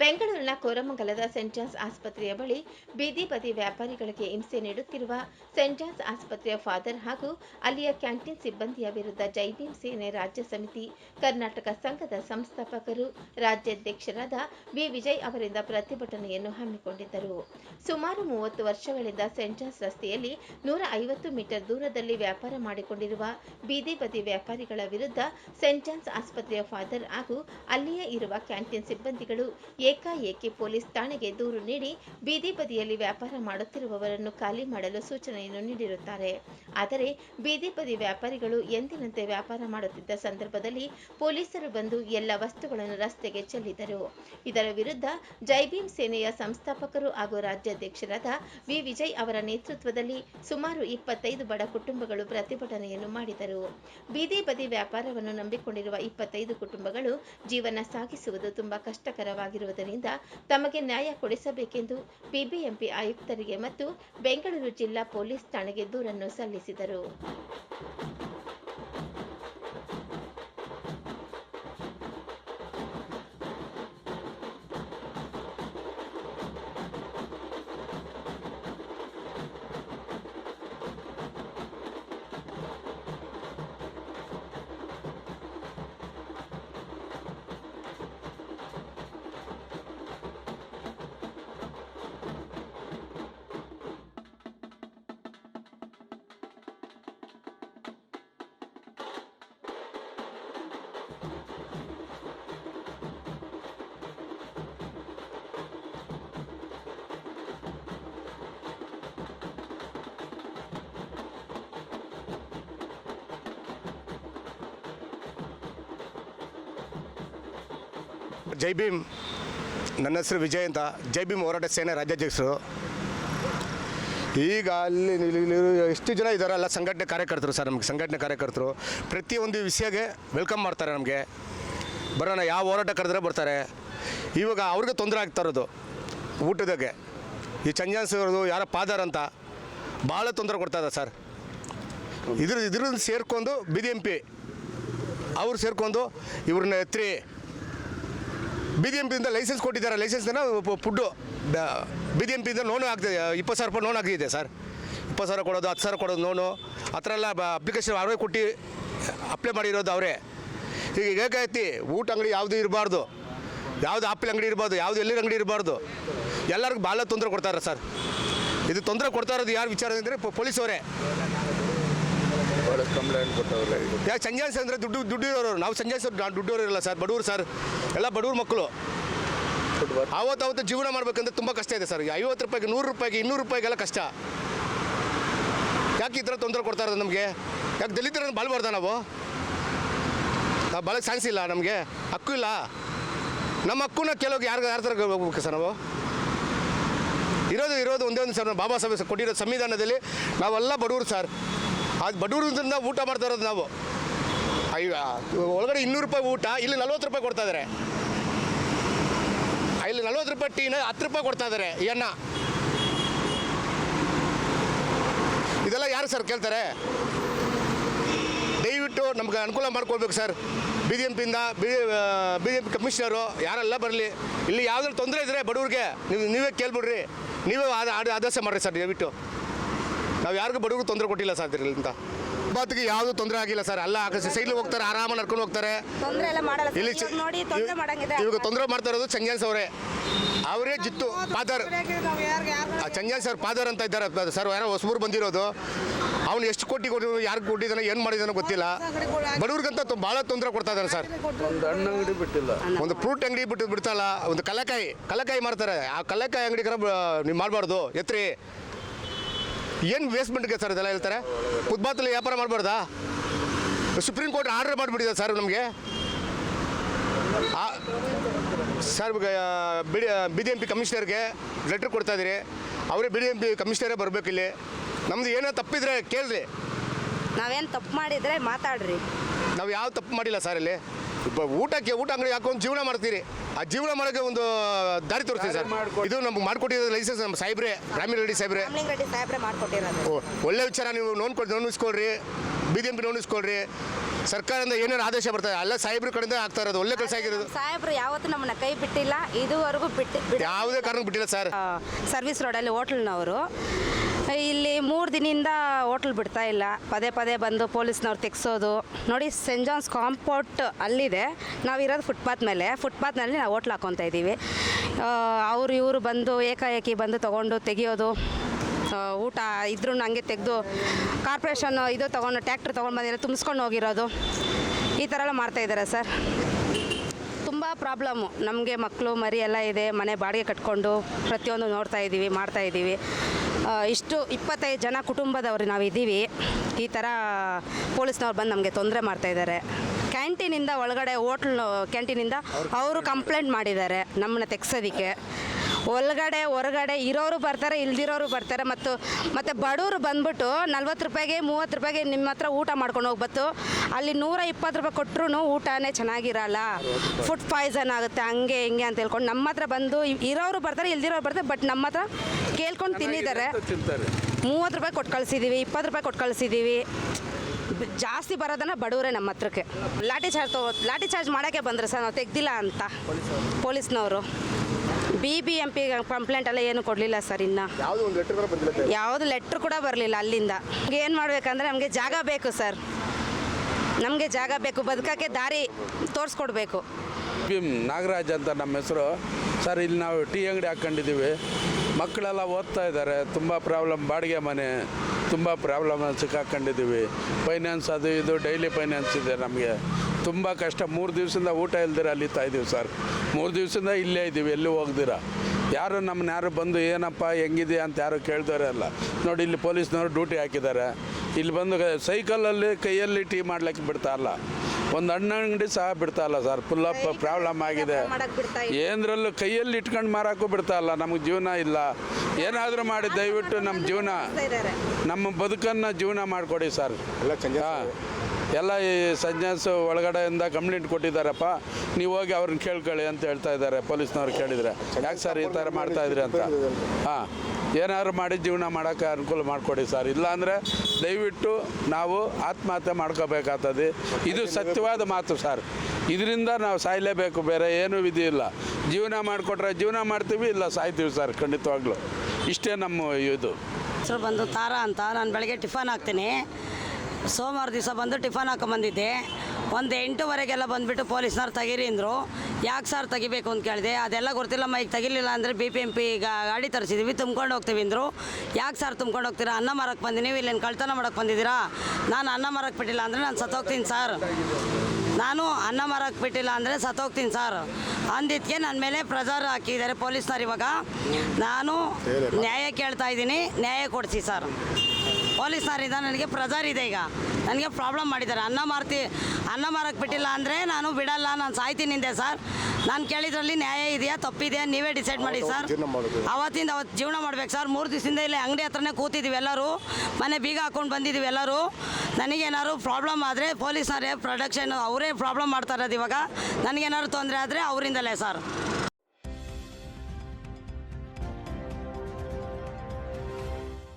ಬೆಂಗಳೂರಿನ ಕೋರಮಂಗಲದ scent John's ಆಸ್ಪತ್ರೆಯ ಬಳಿ ಬೀದಿ ಬದಿ ವ್ಯಾಪಾರಿಗಳಿಗೆ ಹಿಂಸೆ ನೀಡುತ್ತಿರುವ ಸೆಂಟ್ ಜಾನ್ಸ್ ಆಸ್ಪತ್ರೆಯ ಫಾದರ್ ಹಾಗೂ ಅಲ್ಲಿಯ ಕ್ಯಾಂಟೀನ್ ಸಿಬ್ಬಂದಿಯ ವಿರುದ್ಧ ಜೈಭೀಮ್ ಸೇನೆ ರಾಜ್ಯ ಸಮಿತಿ, ಕರ್ನಾಟಕ ಸಂಘದ ಸಂಸ್ಥಾಪಕರು, ರಾಜ್ಯಾಧ್ಯಕ್ಷರಾದ ವಿ. ವಿಜಯ್ ಅವರಿಂದ ಪ್ರತಿಭಟನೆಯನ್ನು ಹಮ್ಮಿಕೊಂಡಿದ್ದರು. ಸುಮಾರು ಮೂವತ್ತು ವರ್ಷಗಳಿಂದ ಸೆಂಟ್ ಜಾನ್ಸ್ ರಸ್ತೆಯಲ್ಲಿ ನೂರ ಐವತ್ತು ಮೀಟರ್ ದೂರದಲ್ಲಿ ವ್ಯಾಪಾರ ಮಾಡಿಕೊಂಡಿರುವ ಬೀದಿ ಬದಿ ವ್ಯಾಪಾರಿಗಳ ವಿರುದ್ಧ ಸೆಂಟ್ ಜಾನ್ಸ್ ಆಸ್ಪತ್ರೆಯ ಫಾದರ್ ಹಾಗೂ ಅಲ್ಲಿಯೇ ಇರುವ ಕ್ಯಾಂಟೀನ್ ಸಿಬ್ಬಂದಿಗಳು ಏಕಾಏಕಿ ಪೊಲೀಸ್ ಠಾಣೆಗೆ ದೂರು ನೀಡಿ ಬೀದಿ ಬದಿಯಲ್ಲಿ ವ್ಯಾಪಾರ ಮಾಡುತ್ತಿರುವವರನ್ನು ಖಾಲಿ ಮಾಡಲು ಸೂಚನೆಯನ್ನು ನೀಡಿರುತ್ತಾರೆ. ಆದರೆ ಬೀದಿ ಬದಿ ವ್ಯಾಪಾರಿಗಳು ಎಂದಿನಂತೆ ವ್ಯಾಪಾರ ಮಾಡುತ್ತಿದ್ದ ಸಂದರ್ಭದಲ್ಲಿ ಪೊಲೀಸರು ಬಂದು ಎಲ್ಲ ವಸ್ತುಗಳನ್ನು ರಸ್ತೆಗೆ ಚೆಲ್ಲಿದರು. ಇದರ ವಿರುದ್ಧ ಜೈ ಭೀಮ್ ಸೇನೆಯ ಸಂಸ್ಥಾಪಕರು ಹಾಗೂ ರಾಜ್ಯಾಧ್ಯಕ್ಷರಾದ ವಿ. ವಿಜಯ್ ಅವರ ನೇತೃತ್ವದಲ್ಲಿ ಸುಮಾರು ಇಪ್ಪತ್ತೈದು ಬಡ ಕುಟುಂಬಗಳು ಪ್ರತಿಭಟನೆಯನ್ನು ಮಾಡಿದರು. ಬೀದಿ ಬದಿ ವ್ಯಾಪಾರವನ್ನು ನಂಬಿಕೊಂಡಿರುವ ಇಪ್ಪತ್ತೈದು ಕುಟುಂಬಗಳು ಜೀವನ ಸಾಗಿಸುವುದು ತುಂಬಾ ಕಷ್ಟಕರವಾಗಿರುವುದರಿಂದ ತಮಗೆ ನ್ಯಾಯ ಕೊಡಿಸಬೇಕೆಂದು ಬಿಬಿಎಂಪಿ ಆಯುಕ್ತರಿಗೆ ಮತ್ತು ಬೆಂಗಳೂರು ಜಿಲ್ಲಾ ಪೊಲೀಸ್ ಠಾಣೆಗೆ ದೂರನ್ನು ಸಲ್ಲಿಸಿದರು. ಜೈ ಭೀಮ್. ನನ್ನ ಹೆಸರು ವಿಜಯ್ ಅಂತ. ಜೈ ಭೀಮ್ ಹೋರಾಟ ಸೇನೆ ರಾಜ್ಯಾಧ್ಯಕ್ಷರು. ಈಗ ಅಲ್ಲಿ ಎಷ್ಟು ಜನ ಇದ್ದಾರಲ್ಲ ಸಂಘಟನೆ ಕಾರ್ಯಕರ್ತರು ಸರ್ ನಮಗೆ, ಸಂಘಟನೆ ಕಾರ್ಯಕರ್ತರು. ಪ್ರತಿಯೊಂದು ವಿಷಯಗೆ ವೆಲ್ಕಮ್ ಮಾಡ್ತಾರೆ ನಮಗೆ. ಬರೋಣ, ಯಾವ ಹೋರಾಟ ಕರೆದ್ರೆ ಬರ್ತಾರೆ. ಇವಾಗ ಅವ್ರಿಗೆ ತೊಂದರೆ ಆಗ್ತಾ ಇರೋದು ಊಟದಾಗೆ ಈ ಚಂಜಾನ್ಸ್ ಇರೋದು ಯಾರ ಪಾದಾರ್ ಅಂತ, ಭಾಳ ತೊಂದರೆ ಕೊಡ್ತಾ ಇದೆ ಸರ್. ಇದ್ರ ಇದ್ರದ್ದು ಸೇರ್ಕೊಂಡು ಬಿ ಡಿ ಎಂ ಪಿ, ಅವ್ರು ಸೇರ್ಕೊಂಡು ಇವ್ರನ್ನ ಎತ್ತಿ ಬಿ ಎಂ ಲೈಸೆನ್ಸ್ ಕೊಟ್ಟಿದ್ದಾರೆ ಲೈಸೆನ್ಸ್ನ ಫುಡ್ಡು ಬಿ ಡಿ ಎಂ ಪಿಯಿಂದ ಲೋನು ಆಗ್ತಿದೆ, ಇಪ್ಪತ್ತು ಸಾವಿರ ರೂಪಾಯಿ ಲೋನ್ ಆಗಿದೆ ಸರ್. ಇಪ್ಪತ್ತು ಸಾವಿರ ಕೊಡೋದು, ಹತ್ತು ಸಾವಿರ ಕೊಡೋದು ಲೋನು ಆ ಥರ ಎಲ್ಲ ಅಪ್ಲಿಕೇಶನ್ ಅವರೇ ಕೊಟ್ಟು ಅಪ್ಲೈ ಮಾಡಿರೋದು ಅವರೇ. ಈಗ ಏಕಾಯ್ತಿ ಊಟ ಅಂಗಡಿ ಯಾವುದು ಇರಬಾರ್ದು. ಯಾವುದು ಆಪಲ್ ಅಂಗಡಿ ಇರಬಾರ್ದು, ಯಾವುದು ಎಲ್ಲಿ ಅಂಗಡಿ ಇರಬಾರ್ದು. ಎಲ್ಲರಿಗೂ ಭಾಳ ತೊಂದರೆ ಕೊಡ್ತಾರೆ ಸರ್. ಇದು ತೊಂದರೆ ಕೊಡ್ತಾ ಇರೋದು ಯಾರು ವಿಚಾರ ಅಂದರೆ ಪೊಲೀಸ್ ಅವರೇ ಭಾಳ ಕಂಪ್ಲೇಂಟ್ ಸರ್ ಯಾಕೆ ಅಂದರೆ ದುಡ್ಡು ದುಡ್ಡು ಇರೋರು ನಾವು ಸಂಜಾನ್ಸ್ ದುಡ್ಡು ಇರಲ್ಲ ಸರ್. ಬಡವರು ಸರ್. ಎಲ್ಲ ಬಡವ್ರ ಮಕ್ಕಳು. ಅವತ್ತು ಅವತ್ತು ಜೀವನ ಮಾಡ್ಬೇಕಂದ್ರೆ ತುಂಬ ಕಷ್ಟ ಇದೆ ಸರ್. ಐವತ್ತು ರೂಪಾಯಿಗೆ ನೂರು ರೂಪಾಯಿಗೆ ಇನ್ನೂರು ರೂಪಾಯಿಗೆಲ್ಲ ಕಷ್ಟ. ಯಾಕೆ ಈ ಥರ ತೊಂದರೆ ಕೊಡ್ತಾ ಇರೋದು ನಮಗೆ? ಯಾಕೆ ದಲಿತರನ್ನು ಬಾಳ್ಬಾರ್ದ ನಾವು? ನಾವು ಬಳಕೆ ಚಾನ್ಸ್ ಇಲ್ಲ ನಮಗೆ. ಹಕ್ಕು ಇಲ್ಲ. ನಮ್ಮ ಹಕ್ಕುನ ಕೆಲವು ಯಾರು ಯಾರ ಥರ ಹೋಗ್ಬೇಕು ಸರ್ ನಾವು? ಇರೋದು ಇರೋದು ಒಂದೇ ಒಂದು ಸರ್. ಬಾಬಾ ಸಾಹೇಬ್ ಕೊಟ್ಟಿರೋ ಸಂವಿಧಾನದಲ್ಲಿ ನಾವೆಲ್ಲ ಬಡವರು ಸರ್. ಅದು ಬಡವ್ರಿಂದ ಊಟ ಮಾಡ್ತಾ ಇರೋದು ನಾವು. ಅಯ್ಯೋ, ಒಳಗಡೆ ಇನ್ನೂರು ರೂಪಾಯಿ ಊಟ, ಇಲ್ಲಿ ನಲ್ವತ್ತು ರೂಪಾಯಿ ಕೊಡ್ತಾ ಇದ್ದಾರೆ ಇಲ್ಲಿ ನಲ್ವತ್ತು ರೂಪಾಯಿ ಟೀನ ಹತ್ತು ರೂಪಾಯಿ ಕೊಡ್ತಾ ಇದ್ದಾರೆ ಈ ಇದೆಲ್ಲ ಯಾರು ಸರ್ ಕೇಳ್ತಾರೆ? ದಯವಿಟ್ಟು ನಮ್ಗೆ ಅನುಕೂಲ ಮಾಡ್ಕೊಳ್ಬೇಕು sir. B D M ಪಿಯಿಂದ B B J P commissioner, ಯಾರೆಲ್ಲ ಬರಲಿ. ಇಲ್ಲಿ ಯಾವ್ದಾದ್ರು ತೊಂದರೆ ಇದ್ದರೆ ಬಡವ್ರಿಗೆ ನೀವು, ನೀವೇ ಕೇಳ್ಬಿಡ್ರಿ. ನೀವೇ ಆದ- ಆದೇಶ ಮಾಡಿರಿ ಸರ್, ದಯವಿಟ್ಟು. ನಾವು ಯಾರಿಗೂ ಬಡವರು ತೊಂದರೆ ಕೊಟ್ಟಿಲ್ಲ ಸರ್ ಇದರಿಂದ ಬಾತಿಗೆ ಯಾವುದು ತೊಂದರೆ ಆಗಿಲ್ಲ ಸರ್. ಎಲ್ಲ ಸೈಡ್ಲಿ ಹೋಗ್ತಾರೆ ಆರಾಮ ನಡ್ಕೊಂಡು ಹೋಗ್ತಾರೆ. ತೊಂದ್ರೆ ಎಲ್ಲ ಮಾಡಲ್ಲ ಇಲ್ಲಿ ಇವಾಗ ನೋಡಿ ತೊಂದ್ರೆ ಮಾಡಂಗಿದೆ. ಇವಾಗ ತೊಂದರೆ ಮಾಡ್ತಾ ಇರೋದು ಚಂಜಾನ್ಸ್ ಅವರೇ. ಅವರೇ ಜಿತ್ತು. ಫಾದರ್ ಚಂಜಾನ್ ಸರ್ ಫಾದರ್ ಅಂತ ಇದ್ದಾರೆ. ಸರ್ ಯಾರೋ ಹೊಸಬರು ಬಂದಿರೋದು. ಅವ್ನು ಎಷ್ಟು ಕೋಟಿ ಕೊಟ್ಟಿದ್ರು ಯಾರು ಕೊಟ್ಟಿದ್ದಾನೆ ಏನು ಮಾಡಿದಾನೆ ಗೊತ್ತಿಲ್ಲ. ಬಡವ್ರಿಗಂತ ತು- ಭಾಳ ತೊಂದರೆ ಕೊಡ್ತಾ ಇದ್ದಾರೆ ಸರ್. ಒಂದು ಹಣ್ಣು ಅಂಗಡಿ ಬಿಟ್ಟಿಲ್ಲ. ಒಂದು ಫ್ರೂಟ್ ಅಂಗಡಿ ಬಿಟ್ಟು ಬಿಡ್ತಲ್ಲ ಒಂದು ಕಲ್ಲಕಾಯಿ ಕಲ್ಲಕಾಯಿ ಮಾಡ್ತಾರೆ ಆ ಕಲ್ಲಕಾಯಿ ಅಂಗಡಿ ಕರ ನೀವು ಮಾಡಬಾರ್ದು. ಎತ್ರಿ. ಏನು ವೇಸ್ಟ್ಮೆಂಟ್ಗೆ ಸರ್ ಇದೆಲ್ಲ ಹೇಳ್ತಾರೆ? ಫುಟ್ಬಾತಲ್ಲಿ ವ್ಯಾಪಾರ ಮಾಡಬಾರ್ದಾ? ಸುಪ್ರೀಂ ಕೋರ್ಟ್ ಆರ್ಡರ್ ಮಾಡಿಬಿಟ್ಟಿದೆ ಸರ್ ನಮಗೆ. Sir B B D M P ಕಮಿಷನರ್ಗೆ letter ಕೊಡ್ತಾ ಇದ್ದೀರಿ. ಅವರೇ ಬಿ ಡಿ ಎಂ ಪಿ ಕಮಿಷನರೇ ಬರಬೇಕಿಲ್ಲಿ ನಮ್ದು ಏನೋ ತಪ್ಪಿದ್ರೆ ಕೇಳ್ರಿ. ನಾವೇನು ತಪ್ಪು ಮಾಡಿದರೆ ಮಾತಾಡ್ರಿ. ನಾವು ಯಾವ ತಪ್ಪು ಮಾಡಿಲ್ಲ ಸರ್ ಇಲ್ಲಿ? ಊಟಕ್ಕೆ ಊಟ ಅಂಗಡಿ ಹಾಕೊಂಡು ಜೀವನ ಮಾಡ್ತೀರಿ. ಆ ಜೀವನ ಮಾಡೋಕ್ಕೆ ಒಂದು ದಾರಿ ತೋರಿಸ್ತೀವಿ ಸರ್. ಇದು ನಮ್ಗೆ ಮಾಡ್ಕೊಟ್ಟಿರೋ ಲೈಸೆನ್ಸ್ ನಮ್ಮ ಸಾಹೇಬ್ರೆ ರಾಮೀನ್ ರೆಡ್ಡಿ ಸಾಹೇಬ್ರೆ. ರಾಮಲಿಂಗ ರೆಡ್ಡಿ ಸಾಹೇಬ್ರೆ ಮಾಡ್ಕೊಟ್ಟಿರೋದು. ಓ, ಒಳ್ಳೆ ವಿಚಾರ ನೀವು ನೋಡ್ಕೊಂಡು ನೋಡಿಸ್ಕೊಳ್ರಿ. ಬಿ ಡಿ ಎಂ ಪಿ ನೋಡಿಸ್ಕೊಳ್ರಿ. ಸರ್ಕಾರದಿಂದ ಏನೇನು ಆದೇಶ ಬರ್ತದೆ ಅಲ್ಲ ಸಾಹೇಬ್ರ ಕಡೆಯಿಂದ ಆಗ್ತಾ ಇರೋದು. ಒಳ್ಳೆ ಕೆಲಸ ಆಗಿರೋದು ಸಾಹೇಬ್ರು ಯಾವತ್ತೂ ನಮ್ಮನ್ನ ಕೈ ಬಿಟ್ಟಿಲ್ಲ. ಇದುವರೆಗೂ ಬಿಟ್ಟು ಯಾವುದೇ ಕಾರಣಕ್ಕೆ ಬಿಟ್ಟಿಲ್ಲ ಸರ್. ಸರ್ವಿಸ್ ರೋಡಲ್ಲಿ ಹೋಟ್ಲ್ನವರು ಇಲ್ಲಿ ಮೂರು ದಿನದಿಂದ ಹೋಟ್ಲ್ ಬಿಡ್ತಾ ಇಲ್ಲ. ಪದೇ ಪದೇ ಬಂದು ಪೊಲೀಸ್ನವ್ರು ತೆಗ್ಸೋದು. ನೋಡಿ ಸೆಂಟ್ ಜಾನ್ಸ್ ಕಾಂಪೌಂಟ್ ಅಲ್ಲಿದೆ. ನಾವಿರೋದು ಫುಟ್ಪಾತ್ ಮೇಲೆ. ಫುಟ್ಪಾತ್ನಲ್ಲಿ ನಾವು ಹೋಟ್ಲ್ ಹಾಕ್ಕೊತಾ ಇದ್ದೀವಿ. ಅವರು ಇವರು ಬಂದು ಏಕಾಏಕಿ ಬಂದು ತೊಗೊಂಡು ತೆಗಿಯೋದು. ಊಟ ಇದ್ರೂ ಹಂಗೆ ತೆಗೆದು ಕಾರ್ಪೊರೇಷನ್ ಇದು ತೊಗೊಂಡು ಟ್ಯಾಕ್ಟ್ರ್ ತೊಗೊಂಡು ಬಂದಿರೋ ತುಂಬಿಸ್ಕೊಂಡು ಹೋಗಿರೋದು. ಈ ಥರ ಎಲ್ಲ ಮಾಡ್ತಾಯಿದ್ದಾರೆ ಸರ್. ತುಂಬ ಪ್ರಾಬ್ಲಮ್ಮು ನಮಗೆ ಮಕ್ಕಳು ಮರಿ ಎಲ್ಲ ಇದೆ. ಮನೆ ಬಾಡಿಗೆ ಕಟ್ಕೊಂಡು ಪ್ರತಿಯೊಂದು ನೋಡ್ತಾ ಇದ್ದೀವಿ, ಮಾಡ್ತಾ ಇದ್ದೀವಿ. ಇಷ್ಟು ಇಪ್ಪತ್ತೈದು ಜನ ಕುಟುಂಬದವರು ನಾವು ಇದ್ದೀವಿ ಈ ಥರ ಪೊಲೀಸ್ನವ್ರು ಬಂದು ನಮಗೆ ತೊಂದರೆ ಮಾಡ್ತಾ ಇದ್ದಾರೆ. ಕ್ಯಾಂಟೀನಿಂದ ಒಳಗಡೆ ಹೋಟ್ಲ್, ಕ್ಯಾಂಟೀನಿಂದ ಅವರು ಕಂಪ್ಲೇಂಟ್ ಮಾಡಿದ್ದಾರೆ ನಮ್ಮನ್ನ ತೆಗ್ಸೋದಕ್ಕೆ. ಒಳಗಡೆ ಹೊರಗಡೆ ಇರೋರು ಬರ್ತಾರೆ ಇಲ್ದಿರೋರು ಬರ್ತಾರೆ ಮತ್ತು ಮತ್ತು ಬಡವರು ಬಂದ್ಬಿಟ್ಟು ನಲ್ವತ್ತು ರೂಪಾಯಿಗೆ ಮೂವತ್ತು ರೂಪಾಯಿಗೆ ನಿಮ್ಮ ಹತ್ರ ಊಟ ಮಾಡ್ಕೊಂಡು ಹೋಗ್ಬತ್ತು. ಅಲ್ಲಿ ನೂರ ಇಪ್ಪತ್ತು ರೂಪಾಯಿ ಕೊಟ್ಟರು ಊಟನೇ ಚೆನ್ನಾಗಿರಲ್ಲ. ಫುಡ್ ಪಾಯ್ಸನ್ ಆಗುತ್ತೆ ಹಂಗೆ ಹಿಂಗೆ ಅಂತ ಹೇಳ್ಕೊಂಡು ನಮ್ಮ ಹತ್ರ ಬಂದು ಇರೋರು ಬರ್ತಾರೆ ಇಲ್ದಿರೋರು ಬರ್ತಾರೆ ಬಟ್ ನಮ್ಮ ಹತ್ರ ಕೇಳ್ಕೊಂಡು ತಿಂದಿದ್ದಾರೆ. ಮೂವತ್ತು ರೂಪಾಯಿ ಕೊಟ್ಟು ಕಳಿಸಿದ್ದೀವಿ ಇಪ್ಪತ್ತು ರೂಪಾಯಿ ಕೊಟ್ಟು ಕಳಿಸಿದ್ದೀವಿ ಜಾಸ್ತಿ ಬರೋದನ್ನ ಬಡವರೇ ನಮ್ಮ ಹತ್ರಕ್ಕೆ. ಲಾಠಿ ಚಾರ್ಜ್ ತಗೋ ಲಾಠಿ ಚಾರ್ಜ್ ಮಾಡೋಕ್ಕೆ ಬಂದರೆ ಸರ್ ನಾವು ತೆಗ್ದಿಲ್ಲ ಅಂತ. ಪೊಲೀಸ್ನವರು. B B M P complaint ಎಲ್ಲ ಏನು ಕೊಡಲಿಲ್ಲ ಸರ್ ಇನ್ನು. ಯಾವುದು ಒಂದು ಲೆಟರ್ ಬಂದಿಲ್ಲ ಯಾವುದು ಲೆಟ್ರ್ ಕೂಡ ಬರಲಿಲ್ಲ ಅಲ್ಲಿಂದ. ಏನು ಮಾಡಬೇಕಂದ್ರೆ ನಮಗೆ ಜಾಗ ಬೇಕು ಸರ್ ನಮಗೆ ಜಾಗ ಬೇಕು ಬದುಕಕ್ಕೆ ದಾರಿ ತೋರಿಸ್ಕೊಡ್ಬೇಕು. ನಾಗರಾಜ್ ಅಂತ ನಮ್ಮ ಹೆಸರು. ಸರ್ ಇಲ್ಲಿ ನಾವು ಟೀ ಅಂಗಡಿ ಹಾಕೊಂಡಿದ್ದೀವಿ ಮಕ್ಕಳೆಲ್ಲ ಓದ್ತಾ ಇದ್ದಾರೆ ತುಂಬ ಪ್ರಾಬ್ಲಮ್ ಬಾಡಿಗೆ ಮನೆ. ತುಂಬ ಪ್ರಾಬ್ಲಮ್ ಸಿಕ್ಕಾಕೊಂಡಿದ್ದೀವಿ. ಫೈನಾನ್ಸ್ ಅದು ಇದು ಡೈಲಿ ಫೈನಾನ್ಸ್ ಇದೆ ನಮಗೆ. ತುಂಬ ಕಷ್ಟ. ಮೂರು ದಿವಸದಿಂದ ಊಟ ಇಲ್ದಿರ ಅಲ್ಲಿ ಇದ್ದೀವಿ ಸರ್ ಮೂರು ದಿವಸದಿಂದ ಇಲ್ಲೇ ಇದ್ದೀವಿ ಎಲ್ಲೂ ಹೋಗ್ದಿರ? ಯಾರು ನಮ್ಮನ್ನ ಯಾರು ಬಂದು ಏನಪ್ಪ, ಹೆಂಗಿದೆ ಅಂತ ಯಾರು ಕೇಳ್ದವ್ರೆ ಅಲ್ಲ. ನೋಡಿ, ಇಲ್ಲಿ ಪೊಲೀಸ್ನವರು ಡ್ಯೂಟಿ ಹಾಕಿದ್ದಾರೆ. ಇಲ್ಲಿ ಬಂದು ಸೈಕಲಲ್ಲಿ ಕೈಯಲ್ಲಿ ಟೀ ಮಾಡ್ಲಿಕ್ಕೆ ಬಿಡ್ತಾ ಇಲ್ಲ ಒಂದು ಹಣ್ಣು ಅಂಗಡಿ ಸಹ ಬಿಡ್ತಾ ಇಲ್ಲ ಸರ್. ಫುಲ್ ಅಪ್ ಪ್ರಾಬ್ಲಮ್ ಆಗಿದೆ. ಏನ್ರಲ್ಲೂ ಕೈಯಲ್ಲಿ ಇಟ್ಕೊಂಡು ಮಾರಾಕೂ ಬಿಡ್ತಾ ಇಲ್ಲ. ನಮಗೆ ಜೀವನ ಇಲ್ಲ. ಏನಾದರೂ ಮಾಡಿ ದಯವಿಟ್ಟು ನಮ್ಮ ಜೀವನ ನಮ್ಮ ಬದುಕನ್ನು ಜೀವನ ಮಾಡಿಕೊಡಿ ಸರ್. ಎಲ್ಲ ಹಾಂ. ಎಲ್ಲ ಈ ಸನ್ಯಾಸ ಒಳಗಡೆಯಿಂದ ಕಂಪ್ಲೇಂಟ್ ಕೊಟ್ಟಿದ್ದಾರಪ್ಪ. ನೀವು ಹೋಗಿ ಅವ್ರನ್ನ ಕೇಳ್ಕೊಳ್ಳಿ ಅಂತ ಹೇಳ್ತಾ ಇದ್ದಾರೆ ಪೊಲೀಸ್ನವ್ರು ಕೇಳಿದರೆ. ಯಾಕೆ ಸರ್ ಈ ಥರ ಮಾಡ್ತಾ ಇದ್ರಿ ಅಂತ? ಹಾಂ, ಏನಾದ್ರು ಮಾಡಿ ಜೀವನ ಮಾಡೋಕ್ಕೆ ಅನುಕೂಲ ಮಾಡಿಕೊಡಿ ಸರ್. ಇಲ್ಲಾಂದರೆ ದಯವಿಟ್ಟು ನಾವು ಆತ್ಮಹತ್ಯೆ ಮಾಡ್ಕೋಬೇಕಾಗ್ತದೆ. ಇದು ಸತ್ಯವಾದ ಮಾತು ಸರ್. ಇದರಿಂದ ನಾವು ಸಾಯಲೇಬೇಕು, ಬೇರೆ ಏನೂ ವಿಧಿ ಇಲ್ಲ. ಜೀವನ ಮಾಡಿಕೊಟ್ರೆ ಜೀವನ ಮಾಡ್ತೀವಿ, ಇಲ್ಲ ಸಾಯ್ತೀವಿ ಸರ್, ಖಂಡಿತವಾಗ್ಲೂ. ಇಷ್ಟೇ ನಮ್ಮ ಇದು. ಹೆಸರು ಬಂದು ತಾರಾ ಅಂತ. ನಾನು ಬೆಳಗ್ಗೆ ಟಿಫನ್ ಹಾಕ್ತೀನಿ. ಸೋಮವಾರ ದಿವಸ ಬಂದು ಟಿಫನ್ ಹಾಕೊಂಬಂದಿದ್ದೆ ಒಂದು ಎಂಟೂವರೆಗೆಲ್ಲ ಬಂದುಬಿಟ್ಟು ಪೊಲೀಸ್ನವ್ರು ತೆಗೀರಿ ಅಂದರು. ಯಾಕೆ ಸರ್ ತೆಗಿಬೇಕು ಅಂತ ಕೇಳಿದೆ. ಅದೆಲ್ಲ ಗೊತ್ತಿಲ್ಲಮ್ಮ ಈಗ ತೆಗಿಲಿಲ್ಲ ಅಂದರೆ ಬಿ ಪಿ ಎಂ ಪಿ ಈಗ ಗಾಡಿ ತರಿಸಿದ್ವಿ, ತುಂಬ್ಕೊಂಡು ಹೋಗ್ತೀವಿ ಅಂದರು. ಯಾಕೆ ಸರ್ ತುಂಬ್ಕೊಂಡು ಹೋಗ್ತೀರಾ? ಅನ್ನ ಮರಕ್ಕೆ ಬಂದಿನಿ, ಇಲ್ಲೇನು ಕಳ್ತನ ಮಾಡೋಕ್ಕೆ ಬಂದಿದ್ದೀರಾ? ನಾನು ಅನ್ನ ಮರಕ್ಕೆ ಬಿಟ್ಟಿಲ್ಲ ಅಂದರೆ ನಾನು ಸತ್ತೋಗ್ತೀನಿ ಸರ್. ನಾನು ಅನ್ನ ಮರಕ್ಕೆ ಬಿಟ್ಟಿಲ್ಲ ಅಂದರೆ ಸತ್ತೋಗ್ತೀನಿ ಸರ್. ಅಂದಿದ್ದಕ್ಕೆ ನನ್ನ ಮೇಲೆ ಪ್ರೆಜರ್ ಹಾಕಿದ್ದಾರೆ ಪೊಲೀಸ್ನವ್ರು ಇವಾಗ. ನಾನು ನ್ಯಾಯ ಕೇಳ್ತಾ ಇದ್ದೀನಿ, ನ್ಯಾಯ ಕೊಡಿಸಿ ಸರ್. ಪೊಲೀಸ್ನವರಿಂದ ನನಗೆ ಪ್ರೆಜರ್ ಇದೆ ಈಗ. ನನಗೆ ಪ್ರಾಬ್ಲಮ್ ಮಾಡಿದ್ದಾರೆ. ಅನ್ನ ಮಾರ್ತಿ ಅನ್ನ ಮಾರಕ್ಕೆ ಬಿಟ್ಟಿಲ್ಲ ಅಂದರೆ ನಾನು ಬಿಡಲ್ಲ ನಾನು ಸಾಯ್ತೀನಿ ಹಿಂದೆ ಸರ್. ನಾನು ಕೇಳಿದ್ರಲ್ಲಿ ನ್ಯಾಯ ಇದೆಯಾ ತಪ್ಪಿದೆಯಾ ನೀವೇ ಡಿಸೈಡ್ ಮಾಡಿ ಸರ್. ಅವತ್ತಿಂದ ಅವತ್ತು ಜೀವನ ಮಾಡ್ಬೇಕು ಸರ್. ಮೂರು ದಿವಸದಿಂದ ಇಲ್ಲಿ ಅಂಗಡಿ ಹತ್ರನೇ ಕೂತಿದ್ದೀವಿ ಎಲ್ಲರೂ. ಮನೆ ಬೀಗ ಹಾಕೊಂಡು ಬಂದಿದ್ದೀವಿ ಎಲ್ಲರೂ. ನನಗೇನಾದ್ರು ಪ್ರಾಬ್ಲಮ್ ಆದರೆ ಪೊಲೀಸ್ನವರೇ ಪ್ರೊಡಕ್ಷನ್ ಅವರೇ ಪ್ರಾಬ್ಲಮ್ ಮಾಡ್ತಾ ಇರೋದು ಇವಾಗ. ನನಗೇನಾದ್ರು ತೊಂದರೆ ಆದರೆ ಅವರಿಂದಲೇ ಸರ್.